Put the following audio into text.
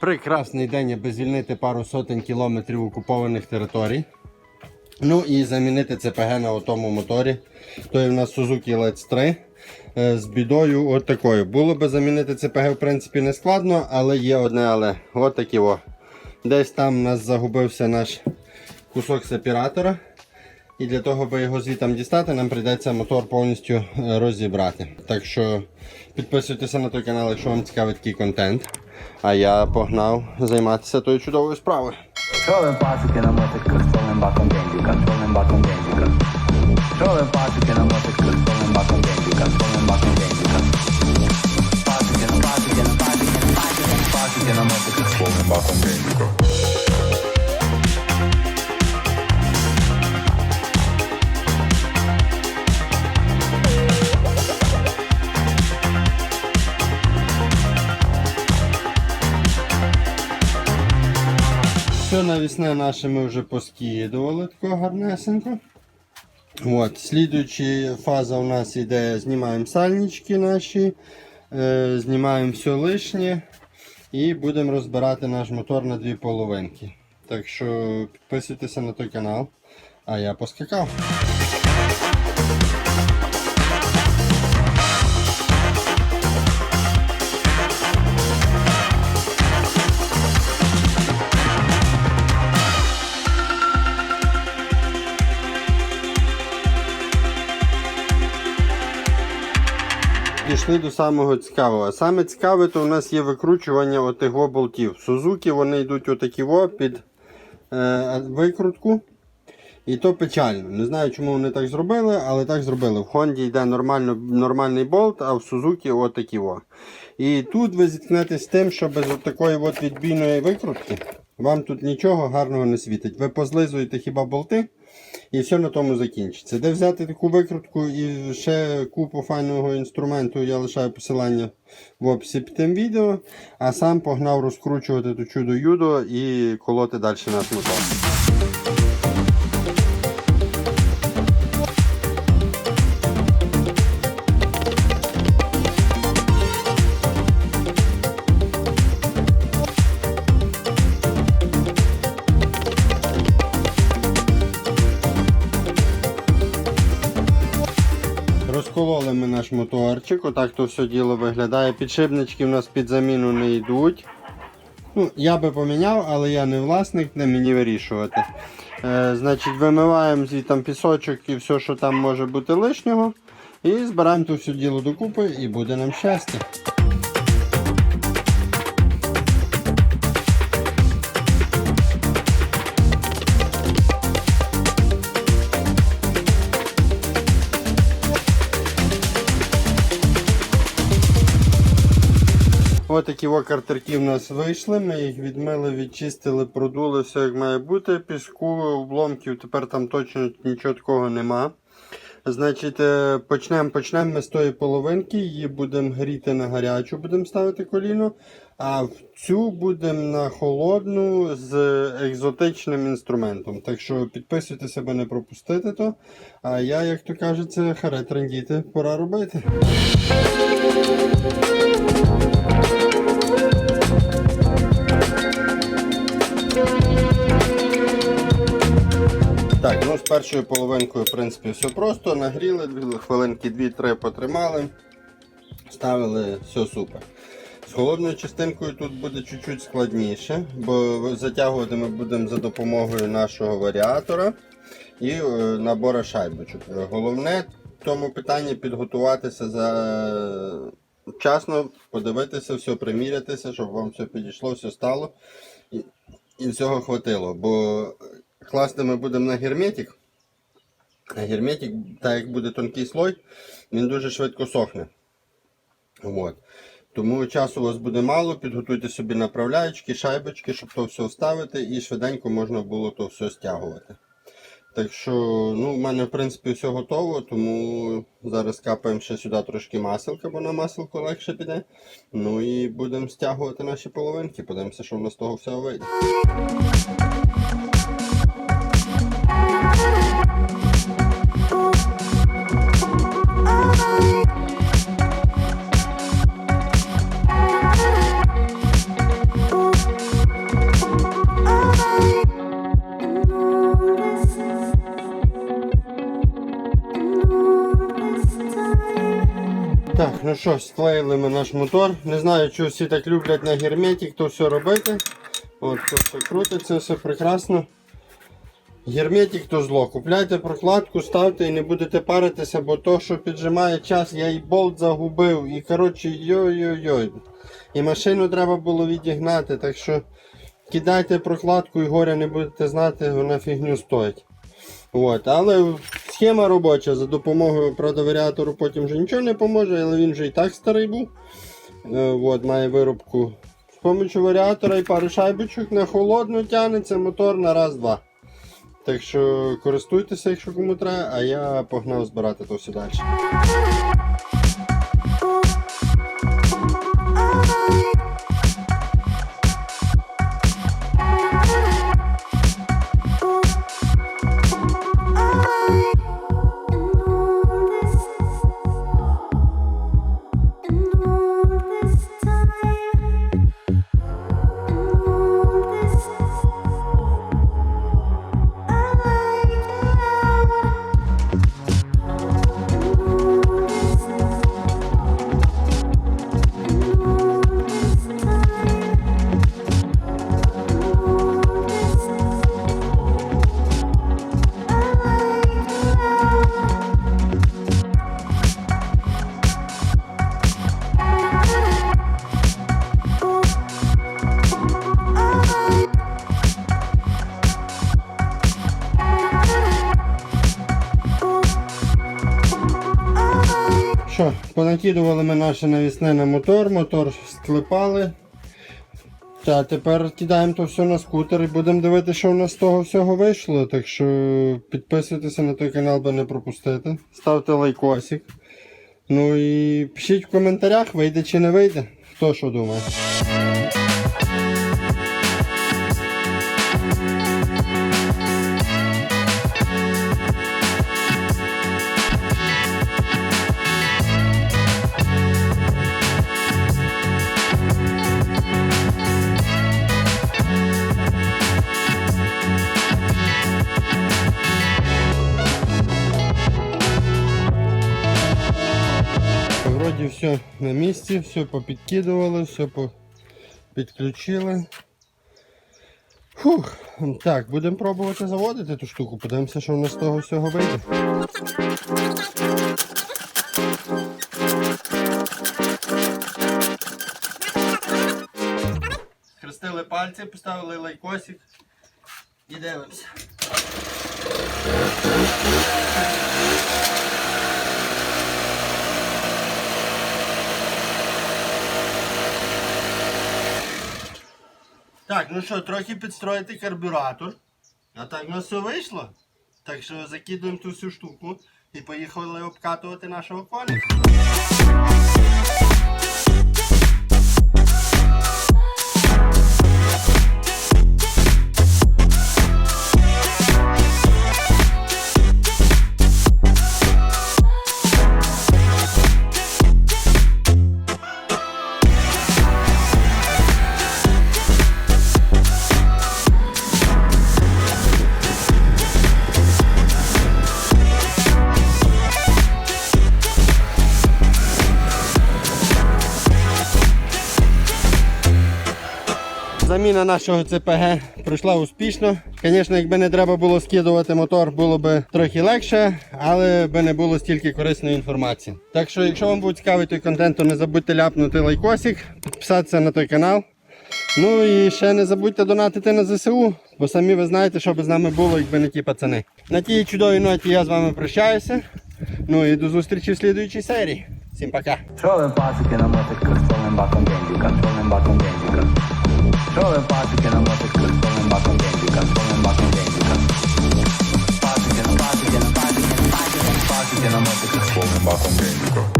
Прекрасний день, аби звільнити пару сотень кілометрів окупованих територій. Ну і замінити ЦПГ на отому моторі. То є в нас Suzuki Let's 3 е, з бідою от такою. Було би замінити ЦПГ в принципі не складно, але є одне але. От такі о. Десь там у нас загубився наш кусок сепаратора. І для того, аби його звітом дістати, нам прийдеться мотор повністю е, розібрати. Так що підписуйтеся на той канал, якщо вам цікавий такий контент. А я погнав займатися тою чудовою справою. Trove passi che non muove controlling back on danger, controlling back on danger. Trove passi che non muove controlling back on danger, controlling back on danger. Passi che non passi che non Навісне наше ми вже поскидували тако гарнесенько. От, слідуюча фаза у нас іде, знімаємо сальнички наші, е, знімаємо все лишнє і будемо розбирати наш мотор на дві половинки. Так що підписуйтеся на той канал. А я поскакав. Пішли до самого цікавого. Саме цікаве, то у нас є викручування отих болтів. Сузуки вони йдуть отакі во під е, викрутку. І то печально. Не знаю, чому вони так зробили, але так зробили. В Хонді йде нормально, нормальний болт, а в Сузуки отакі во. І тут ви зіткнетесь з тим, що без такої от відбійної викрутки вам тут нічого гарного не світить. Ви позлизуєте хіба болти, і все на тому закінчиться. Де взяти таку викрутку і ще купу файного інструменту, я лишаю посилання в описі під тим відео, а сам погнав розкручувати ту чудо юдо і колоти далі наш мотор. Моторчик, отак то все діло виглядає. Підшипнички в нас під заміну не йдуть. Ну, Я би поміняв, але я не власник, не мені вирішувати. Е, значить, Вимиваємо звідти пісочок і все, що там може бути лишнього. І збираємо то все діло докупи і буде нам щастя. Такі о картерки в нас вийшли. Ми їх відмили, відчистили, продули, все як має бути. Піску, обломків, тепер там точно нічого такого нема. Значить, е, почнемо почнемо ми з тої половинки, її будемо гріти на гарячу, будемо ставити коліно. А в цю будемо на холодну з екзотичним інструментом. Так що підписуйтеся, аби не пропустити то. А я, як то кажеться, харе трендіти, пора робити. Ну з першою половинкою, в принципі, все просто. Нагріли, хвилинки 2-3 потримали, ставили, все супер. З холодною частинкою тут буде чуть-чуть складніше, бо затягувати ми будемо за допомогою нашого варіатора і е, набора шайбочок. Головне в тому питанні підготуватися за вчасно, подивитися, все примірятися, щоб вам все підійшло, все стало і, всього хватило. Бо класти ми будемо на герметик. А герметик, так як буде тонкий слой, він дуже швидко сохне. От. Тому часу у вас буде мало, підготуйте собі направляючки, шайбочки, щоб то все вставити і швиденько можна було то все стягувати. Так що, ну, в мене в принципі все готово, тому зараз капаємо ще сюди трошки маселка, бо на маселку легше піде. Ну і будемо стягувати наші половинки, подивимося, що в нас з того всього вийде. Ну що, склеїли ми наш мотор. Не знаю, чи всі так люблять на герметик, то все робити. От, то все крутиться, все прекрасно. Герметик то зло. Купляйте прокладку, ставте і не будете паритися, бо то, що піджимає час, я і болт загубив. І коротше, йой-йой-йой. І машину треба було відігнати, так що кидайте прокладку і горя не будете знати, вона фігню стоїть. От, але схема робоча, за допомогою правда, варіатору потім вже нічого не поможе, але він вже і так старий був. Е, от, має виробку з допомогою варіатора і пари шайбочок на холодну тягнеться мотор на раз-два. Так що користуйтеся, якщо кому треба, а я погнав збирати то все далі. Що, ми наше навісне на мотор, мотор склепали. Та тепер кидаємо то все на скутер і будемо дивитися, що у нас з того всього вийшло. Так що підписуйтеся на той канал, аби не пропустити. Ставте лайкосик. Ну і пишіть в коментарях, вийде чи не вийде. Хто що думає. Все на місці, все попідкидували, все підключили. Фух. Так, будемо пробувати заводити ту штуку, подивимося, що в нас з того всього вийде. Хрестили пальці, поставили лайкосик і дивимося. Так, ну що, трохи підстроїти карбюратор. А так у нас все вийшло. Так що закидуємо ту всю штуку і поїхали обкатувати нашого коня. Заміна нашого ЦПГ пройшла успішно. Звісно, якби не треба було скидувати мотор, було б трохи легше, але би не було стільки корисної інформації. Так що, якщо вам був цікавий той контент, то не забудьте ляпнути лайкосик, підписатися на той канал. Ну і ще не забудьте донатити на ЗСУ, бо самі ви знаєте, що б з нами було, якби не ті пацани. На тій чудовій ноті я з вами прощаюся. Ну і до зустрічі в слідуючій серії. Всім пока! Що ви пацики намотить контрольним баком бензика, контрольним баком бензика. Solo parti che non batte con solo in bacon dentica, solo in bacon dentica. Parti che non parti che non parti che non parti che non parti che non batte con solo in bacon dentica.